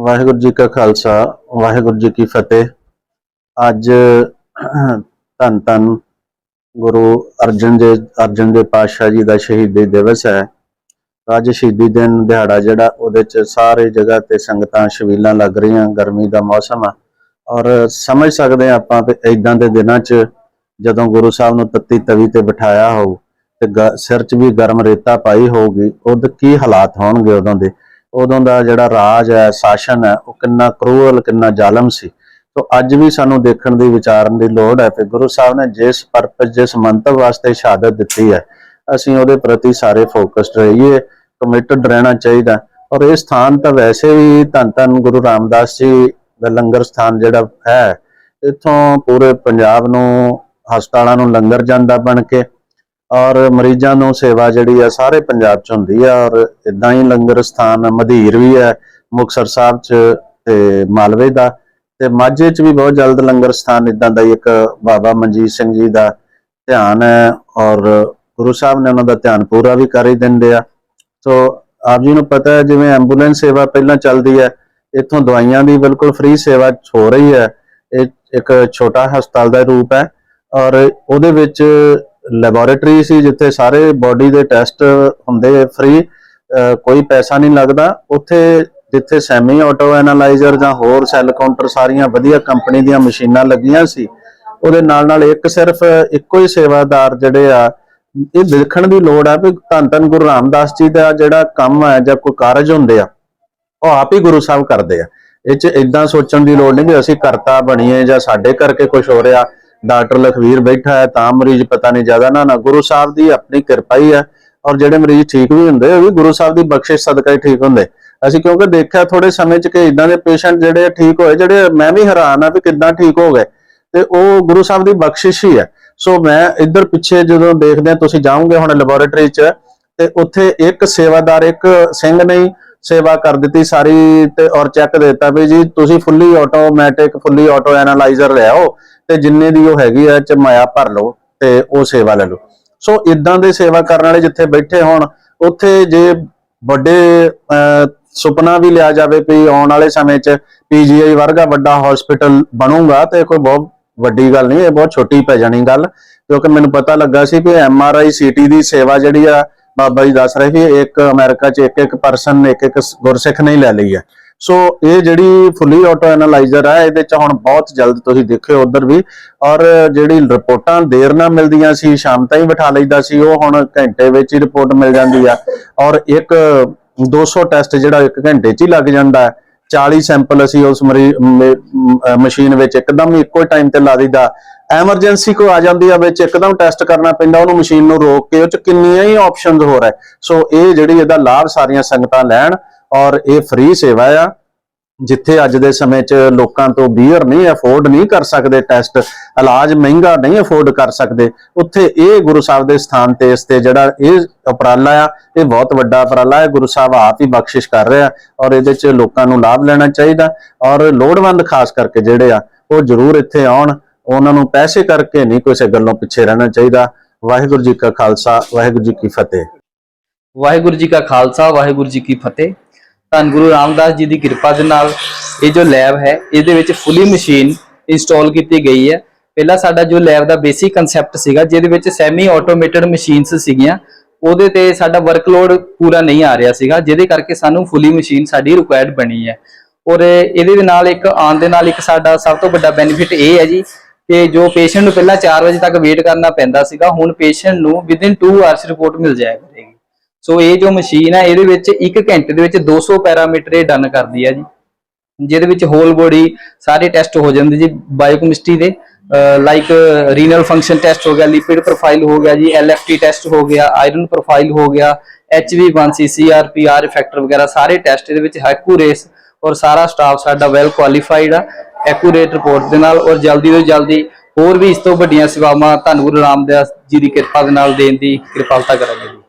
ਵਾਹਿਗੁਰੂ ਜੀ ਕਾ ਖਾਲਸਾ, ਵਾਹਿਗੁਰੂ ਜੀ ਕੀ ਫਤਿਹ। ਅੱਜ ਧੰਨ ਧੰਨ ਗੁਰੂ ਅਰਜਨ ਦੇ ਅਰਜਨ ਦੇ ਪਾਤਸ਼ਾਹ ਜੀ ਦਾ ਸ਼ਹੀਦੀ ਦਿਵਸ ਹੈ। ਅੱਜ ਸ਼ਹੀਦੀ ਦਿਨ ਦਿਹਾੜਾ ਜਿਹੜਾ, ਉਹਦੇ ਚ ਸਾਰੇ ਜਗ੍ਹਾ ਤੇ ਸੰਗਤਾਂ ਸ਼ਬੀਲਾਂ ਲੱਗ ਰਹੀਆਂ, ਗਰਮੀ ਦਾ ਮੌਸਮ ਆ। ਔਰ ਸਮਝ ਸਕਦੇ ਹਾਂ ਆਪਾਂ ਵੀ ਇਦਾਂ ਦੇ ਦਿਨਾਂ 'ਚ ਜਦੋਂ ਗੁਰੂ ਸਾਹਿਬ ਨੂੰ ਤੱਤੀ ਤਵੀ ਤੇ ਬਿਠਾਇਆ ਹੋਊ, ਤੇ ਗ- ਸਿਰ 'ਚ ਵੀ ਗਰਮ ਰੇਤਾ ਪਾਈ ਹੋਊਗੀ, ਉਹਦੇ ਕੀ ਹਾਲਾਤ ਹੋਣਗੇ ਉਦੋਂ ਦੇ? ਉਦੋਂ ਦਾ ਜਿਹੜਾ ਰਾਜ ਹੈ, ਸ਼ਾਸਨ ਹੈ, ਉਹ ਕਿੰਨਾ ਕਰੂਅਲ ਕਿੰਨਾ ਜ਼ਾਲਮ ਸੀ। ਸੋ ਅੱਜ ਵੀ ਸਾਨੂੰ ਦੇਖਣ ਦੀ, ਵਿਚਾਰਨ ਦੀ ਲੋੜ ਹੈ ਕਿ ਗੁਰੂ ਸਾਹਿਬ ਨੇ ਜਿਸ ਪਰਪਸ ਜਿਸ ਮੰਤਵ ਵਾਸਤੇ ਸ਼ਹਾਦਤ ਦਿੱਤੀ ਹੈ, ਅਸੀਂ ਉਹਦੇ ਪ੍ਰਤੀ ਸਾਰੇ ਫੋਕਸਡ ਰਹੀਏ ਕਮਿਟਡ ਰਹਿਣਾ ਚਾਹੀਦਾ ਔਰ ਇਹ ਸਥਾਨ ਤਾਂ ਵੈਸੇ ਵੀ ਧੰਨ ਧੰਨ ਗੁਰੂ ਰਾਮਦਾਸ ਜੀ ਦਾ ਲੰਗਰ ਸਥਾਨ ਜਿਹੜਾ ਹੈ, ਇੱਥੋਂ ਪੂਰੇ ਪੰਜਾਬ ਨੂੰ, ਹਸਪਤਾਲਾਂ ਨੂੰ ਲੰਗਰ ਜਾਂਦਾ ਬਣ ਕੇ ਔਰ ਮਰੀਜ਼ਾਂ ਨੂੰ ਸੇਵਾ ਜਿਹੜੀ ਆ ਸਾਰੇ ਪੰਜਾਬ ਚ ਹੁੰਦੀ ਆ ਔਰ ਇਦਾਂ ਹੀ ਲੰਗਰ ਸਥਾਨ ਮਧੀਰ ਵੀ ਹੈ, ਮੁਕਤਸਰ ਸਾਹਿਬ ਚ ਤੇ ਮਾਲਵੇ ਦਾ। ਤੇ ਮਾਝੇ ਚ ਵੀ ਬਹੁਤ ਜਲਦ ਲੰਗਰ ਸਥਾਨ ਇਦਾਂ ਦਾ ਇੱਕ ਬਾਬਾ ਮਨਜੀਤ ਸਿੰਘ ਜੀ ਦਾ ਧਿਆਨ ਹੈ ਔਰ ਗੁਰੂ ਸਾਹਿਬ ਨੇ ਉਹਨਾਂ ਦਾ ਧਿਆਨ ਪੂਰਾ ਵੀ ਕਰ ਹੀ ਦਿੰਦੇ ਆ। ਸੋ ਆਪ ਜੀ ਨੂੰ ਪਤਾ ਹੈ ਜਿਵੇਂ ਐਂਬੂਲੈਂਸ ਸੇਵਾ ਪਹਿਲਾਂ ਚੱਲਦੀ ਹੈ, ਇੱਥੋਂ ਦਵਾਈਆਂ ਦੀ ਬਿਲਕੁਲ ਫ੍ਰੀ ਸੇਵਾ ਹੋ ਰਹੀ ਹੈ, ਇਹ ਇੱਕ ਛੋਟਾ ਹਸਪਤਾਲ ਦਾ ਰੂਪ ਹੈ ਔਰ ਉਹਦੇ ਵਿੱਚ ਲੈਬੋਰੇਟਰੀ ਸੀ ਜਿੱਥੇ ਸਾਰੇ ਬਾਡੀ ਦੇ ਟੈਸਟ ਹੁੰਦੇ ਫ੍ਰੀ ਕੋਈ ਪੈਸਾ ਨਹੀਂ ਲੱਗਦਾ। ਉੱਥੇ ਜਿੱਥੇ ਸੈਮੀ ਆਟੋ ਐਨਾਲਾਈਜ਼ਰ ਜਾਂ ਹੋਰ ਸੈੱਲ ਕਾਊਂਟਰ ਸਾਰੀਆਂ ਵਧੀਆ ਕੰਪਨੀ ਦੀਆਂ ਮਸ਼ੀਨਾਂ ਲੱਗੀਆਂ ਸੀ, ਉਹਦੇ ਨਾਲ ਨਾਲ ਇੱਕ ਸਿਰਫ ਇੱਕੋ ਹੀ ਸੇਵਾਦਾਰ ਜਿਹੜੇ ਆ, ਇਹ ਦੇਖਣ ਦੀ ਲੋੜ ਆ ਵੀ ਧੰਨ ਧੰਨ ਗੁਰੂ ਰਾਮਦਾਸ ਜੀ ਦਾ ਜਿਹੜਾ ਕੰਮ ਹੈ ਜਾਂ ਕੋਈ ਕਾਰਜ ਹੁੰਦੇ ਆ, ਉਹ ਆਪ ਹੀ ਗੁਰੂ ਸਾਹਿਬ ਕਰਦੇ ਆ। ਇਹ ਚ ਇਦਾਂ ਸੋਚਣ ਦੀ ਲੋੜ ਨਹੀਂ ਵੀ ਅਸੀਂ ਕਰਤਾ ਬਣੀਏ ਜਾਂ ਸਾਡੇ ਕਰਕੇ ਕੁਝ ਹੋ ਰਿਹਾ। ਡਾਕਟਰ ਲਖਵੀਰ ਬੈਠਾ ਹੈ, ਤਾਂ ਮਰੀਜ਼ ਪਤਾ ਨਹੀਂ ਜ਼ਿਆਦਾ ਨਾ ਨਾ ਗੁਰੂ ਸਾਹਿਬ ਦੀ ਆਪਣੀ ਕਿਰਪਾ ਹੀ ਹੈ ਔਰ ਜਿਹੜੇ ਮਰੀਜ਼ ਠੀਕ ਵੀ ਹੁੰਦੇ, ਉਹ ਵੀ ਗੁਰੂ ਸਾਹਿਬ ਦੀ ਬਖਸ਼ਿਸ਼ ਸਦਕਾ ਹੀ ਠੀਕ ਹੁੰਦੇ। ਅਸੀਂ ਕਿਉਂਕਿ ਦੇਖਿਆ ਥੋੜੇ ਸਮੇਂ ਚ ਕਿ ਇਦਾਂ ਦੇ ਪੇਸ਼ੈਂਟ ਜਿਹੜੇ ਠੀਕ ਹੋਏ, ਜਿਹੜੇ ਮੈਂ ਵੀ ਹੈਰਾਨ ਆ ਵੀ ਕਿੱਦਾਂ ਠੀਕ ਹੋ ਗਏ ਤੇ ਉਹ ਗੁਰੂ ਸਾਹਿਬ ਦੀ ਬਖਸ਼ਿਸ਼ ਹੀ ਹੈ। ਸੋ ਮੈਂ ਇੱਧਰ ਪਿੱਛੇ ਜਦੋਂ ਦੇਖਦੇ ਆ ਤੁਸੀਂ ਜਾਓਗੇ ਹੁਣ ਲੈਬੋਰੇਟਰੀ 'ਚ ਤੇ ਉੱਥੇ ਇੱਕ ਸੇਵਾਦਾਰ, ਇੱਕ ਸਿੰਘ ਨੇ ਸੇਵਾ ਕਰ ਦਿੱਤੀ ਸਾਰੀ ਤੇ ਔਰ ਚੈੱਕ ਦਿੱਤਾ ਵੀ ਜੀ ਤੁਸੀਂ ਫੁੱਲੀ ਆਟੋਮੈਟਿਕ ਫੁੱਲੀ ਆਟੋ ਐਨਾਲਾਈਜ਼ਰ ਲਿਆਓ ਤੇ ਜਿੰਨੇ ਦੀ ਉਹ ਹੈਗੀ ਆ, ਚ ਭਰ ਲਓ ਤੇ ਉਹ ਸੇਵਾ ਲੈ ਲਓ। ਸੋ ਇਦਾਂ ਦੇ ਸੇਵਾ ਕਰਨ ਵਾਲੇ ਜਿੱਥੇ ਬੈਠੇ ਹੋਣ, ਉੱਥੇ ਜੇ ਵੱਡੇ ਸੁਪਨਾ ਵੀ ਲਿਆ ਜਾਵੇ ਵੀ ਆਉਣ ਵਾਲੇ ਸਮੇਂ 'ਚ ਪੀਜੀਆਈ ਵਰਗਾ ਵੱਡਾ ਹਸਪੀਟਲ ਬਣੂਗਾ ਤੇ ਕੋਈ ਬਹੁਤ ਵੱਡੀ ਗੱਲ ਨਹੀਂ, ਇਹ ਬਹੁਤ ਛੋਟੀ ਪੈ ਜਾਣੀ ਗੱਲ। ਕਿਉਂਕਿ ਮੈਨੂੰ ਪਤਾ ਲੱਗਾ ਸੀ ਕਿ ਐਮਆਰਆਈ ਸੀਟੀ ਦੀ ਸੇਵਾ ਜਿਹੜੀ ਆ ਬਾਬਾ ਜੀ ਦੱਸ ਰਹੇ ਸੀ, ਇੱਕ ਅਮਰੀਕਾ 'ਚ ਇੱਕ ਇੱਕ ਪਰਸਨ ਇੱਕ ਇੱਕ ਗੁਰਸਿੱਖ ਨੇ ਲੈ ਲਈ ਹੈ। ਸੋ ਇਹ ਜਿਹੜੀ ਫੁੱਲੀ ਆਟੋ ਐਨਾਲਾਈਜ਼ਰ ਹੈ ਇਹਦੇ 'ਚ ਹੁਣ ਬਹੁਤ ਜਲਦ ਤੁਸੀਂ ਦੇਖਿਓ ਉਧਰ ਵੀ। ਔਰ ਜਿਹੜੀ ਰਿਪੋਰਟਾਂ ਦੇਰ ਨਾਲ ਮਿਲਦੀਆਂ ਸੀ, ਸ਼ਾਮ ਤਾਈਂ ਬਿਠਾ ਲਈਦਾ ਸੀ, ਉਹ ਹੁਣ ਘੰਟੇ ਵਿੱਚ ਹੀ ਰਿਪੋਰਟ ਮਿਲ ਜਾਂਦੀ ਆ। ਔਰ ਇੱਕ 200 ਟੈਸਟ ਜਿਹੜਾ ਇੱਕ ਘੰਟੇ 'ਚ ਹੀ ਲੱਗ ਜਾਂਦਾ ਹੈ। 40 ਸੈਂਪਲ ਅਸੀਂ ਉਸ ਮਸ਼ੀਨ ਵਿੱਚ ਇੱਕਦਮ ਹੀ ਇੱਕੋ ਟਾਈਮ ਤੇ ਲਾ ਦਈਦਾ। ਐਮਰਜੈਂਸੀ ਕੋ ਆ ਜਾਂਦੀ ਆ ਵਿੱਚ, ਇੱਕਦਮ ਟੈਸਟ ਕਰਨਾ ਪੈਂਦਾ, ਉਹਨੂੰ ਮਸ਼ੀਨ ਨੂੰ ਰੋਕ ਕੇ, ਉਹ ਚ ਕਿੰਨੀਆਂ ਹੀ ਆਪਸ਼ਨਸ ਹੋ। ਰਿਹਾ ਸੋ ਇਹ ਜਿਹੜੀ ਇਹਦਾ ਲਾਭ ਸਾਰੀਆਂ ਸੰਗਤਾਂ ਲੈਣ, ਔਰ ਇਹ ਫ੍ਰੀ ਸੇਵਾ ਆ, ਜਿੱਥੇ ਅੱਜ ਦੇ ਸਮੇਂ 'ਚ ਲੋਕਾਂ ਤੋਂ ਬੀਅਰ ਨਹੀਂ ਅਫੋਰਡ ਨਹੀਂ ਕਰ ਸਕਦੇ ਟੈਸਟ ਇਲਾਜ ਮਹਿੰਗਾ ਨਹੀਂ ਅਫੋਰਡ ਕਰ ਸਕਦੇ। ਉੱਥੇ ਇਹ ਗੁਰੂ ਸਾਹਿਬ ਦੇ ਸਥਾਨ ਤੇ ਇਸ ਤੇ ਜਿਹੜਾ ਇਹ ਉਪਰਾਲਾ ਆ, ਇਹ ਬਹੁਤ ਵੱਡਾ ਉਪਰਾਲਾ ਹੈ। ਗੁਰੂ ਸਾਹਿਬ ਆਪ ਹੀ ਬਖਸ਼ਿਸ਼ ਕਰ ਰਿਹਾ, ਔਰ ਇਹਦੇ 'ਚ ਲੋਕਾਂ ਨੂੰ ਲਾਭ ਲੈਣਾ ਚਾਹੀਦਾ, ਔਰ ਲੋੜਵੰਦ ਖਾਸ ਕਰਕੇ ਜਿਹੜੇ ਆ, ਉਹ ਜ਼ਰੂਰ ਇੱਥੇ ਆਉਣ। ਉਹਨਾਂ ਨੂੰ ਪੈਸੇ ਕਰਕੇ ਨਹੀਂ ਕਿਸੇ ਗੱਲੋਂ ਪਿੱਛੇ ਰਹਿਣਾ ਚਾਹੀਦਾ। ਵਾਹਿਗੁਰੂ ਜੀ ਕਾ ਖਾਲਸਾ, ਵਾਹਿਗੁਰੂ ਜੀ ਕੀ ਫਤਿਹ। ਵਾਹਿਗੁਰੂ ਜੀ ਕਾ ਖਾਲਸਾ, ਵਾਹਿਗੁਰੂ ਜੀ ਕੀ ਫਤਿਹ। ਧੰਨ ਗੁਰੂ ਰਾਮਦਾਸ ਜੀ ਦੀ ਕਿਰਪਾ ਦੇ ਨਾਲ ਇਹ ਜੋ ਲੈਬ ਹੈ, ਇਹਦੇ ਵਿੱਚ ਫੁੱਲੀ ਮਸ਼ੀਨ ਇੰਸਟਾਲ ਕੀਤੀ ਗਈ ਹੈ। ਪਹਿਲਾਂ ਸਾਡਾ ਜੋ ਲੈਬ ਦਾ ਬੇਸਿਕ ਕਨਸੈਪਟ ਸੀਗਾ, ਜਿਹਦੇ ਵਿੱਚ ਸੈਮੀ ਆਟੋਮੇਟਡ ਮਸ਼ੀਨਸ ਸੀਗੀਆਂ, ਉਹਦੇ ਤੇ ਸਾਡਾ ਵਰਕਲੋਡ ਪੂਰਾ ਨਹੀਂ ਆ ਰਿਹਾ ਸੀਗਾ, ਜਿਹਦੇ ਕਰਕੇ ਸਾਨੂੰ ਫੁੱਲੀ ਮਸ਼ੀਨ ਸਾਡੀ ਰਿਕੁਆਇਰਡ ਬਣੀ ਹੈ। ਔਰ ਇਹਦੇ ਦੇ ਨਾਲ ਇੱਕ, ਆਉਣ ਦੇ ਨਾਲ ਇੱਕ ਸਾਡਾ ਸਭ ਤੋਂ ਵੱਡਾ ਬੈਨੀਫਿਟ ਇਹ ਹੈ ਜੀ ਕਿ ਜੋ ਪੇਸ਼ੈਂਟ ਨੂੰ ਪਹਿਲਾਂ 4 ਵਜੇ ਤੱਕ ਵੇਟ ਕਰਨਾ ਪੈਂਦਾ ਸੀਗਾ, ਹੁਣ ਪੇਸ਼ੈਂਟ ਨੂੰ ਵਿਦਿਨ 2 ਆਵਰਸ ਰਿਪੋਰਟ ਮਿਲ ਜਾਇਆ ਕਰੇਗੀ। ਸੋ ਇਹ ਜੋ ਮਸ਼ੀਨ ਹੈ ਇਹਦੇ ਵਿੱਚ 1 ਘੰਟੇ ਦੇ ਵਿੱਚ 200 ਪੈਰਾਮੀਟਰ ਇਹ ਡਨ ਕਰਦੀ ਹੈ ਜੀ। ਜਿਹਦੇ ਵਿੱਚ ਹੋਲ ਬੋਡੀ ਸਾਰੇ ਟੈਸਟ ਹੋ ਜਾਂਦੇ ਜੀ ਬਾਇਓਕੈਮਿਸਟਰੀ ਦੇ। ਲਾਈਕ ਰੀਨਲ ਫੰਕਸ਼ਨ ਟੈਸਟ ਹੋ ਗਿਆ ਲਿਪਿਡ ਪ੍ਰੋਫਾਈਲ ਹੋ ਗਿਆ ਜੀ ਐਲਐਫਟੀ ਟੈਸਟ ਹੋ ਗਿਆ ਆਇਰਨ ਪ੍ਰੋਫਾਈਲ ਹੋ ਗਿਆ HB1C CRP ਆਰ ਫੈਕਟਰ ਵਗੈਰਾ ਸਾਰੇ ਟੈਸਟ ਇਹਦੇ ਵਿੱਚ ਹੈਕੂਰੇਸ ਔਰ ਸਾਰਾ ਸਟਾਫ ਸਾਡਾ ਵੈਲ ਕੁਆਲੀਫਾਈਡ ਆ। ਐਕੂਰੇਟ ਰਿਪੋਰਟ ਦੇ ਨਾਲ ਔਰ ਜਲਦੀ ਤੋਂ ਜਲਦੀ ਹੋਰ ਵੀ ਇਸ ਤੋਂ ਵੱਡੀਆਂ ਸੇਵਾਵਾਂ ਧੰਨ ਗੁਰੂ ਰਾਮਦਾਸ ਜੀ ਦੀ ਕਿਰਪਾ ਦੇ ਨਾਲ ਦੇਣ ਦੀ ਕਿਰਪਾਲਤਾ ਕਰਾਂਗੇ